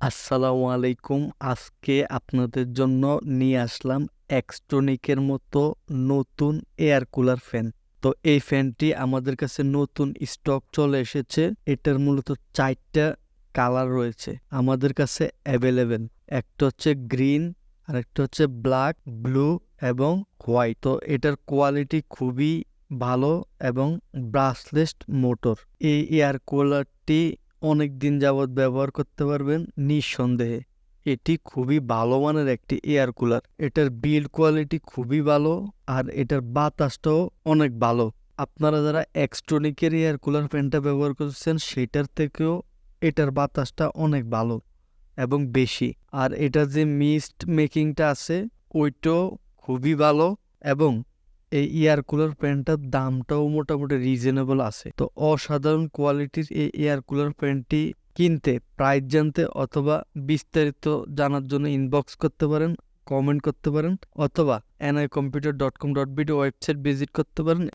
আসসালামু আলাইকুম। আজকে আপনাদের জন্য নিয়ে আসলাম এক্সট্রনিকের মতো নতুন এয়ার কুলার ফ্যান তো এই ফ্যানটি আমাদের কাছে নতুন স্টক চলে এসেছে। এটার মূলত চারটা কালার রয়েছে আমাদের কাছে অ্যাভেলেবেল একটা হচ্ছে গ্রিন আরেকটা হচ্ছে ব্ল্যাক ব্লু এবং হোয়াইট তো এটার কোয়ালিটি খুবই ভালো এবং ব্রাসলেস মোটর এই এয়ার কুলারটি অনেক দিন যাবৎ ব্যবহার করতে পারবেন নিঃসন্দেহে। এটি খুবই ভালো মানের একটি এয়ার কুলার। এটার বিল্ড কোয়ালিটি খুবই ভালো আর এটার বাতাসটাও অনেক ভালো। আপনারা যারা এক্সট্রনিকের এয়ার কুলার ফ্যানটা ব্যবহার করছেন, সেটার থেকেও এটার বাতাসটা অনেক ভালো এবং বেশি। আর এটা যে মিস্ট মেকিংটা আছে, ওইটাও খুবই ভালো এবং এই এয়ার কুলার প্যান্টটার দামটাও মোটামুটি রিজনেবল আছে। তো অসাধারণ কোয়ালিটির এই এয়ার কুলার প্যান্টটি কিনতে প্রাইস জানতে অথবা বিস্তারিত জানার জন্য ইনবক্স করতে পারেন কমেন্ট করতে পারেন, অথবা NI computer dot com dot BD website visit করতে পারেন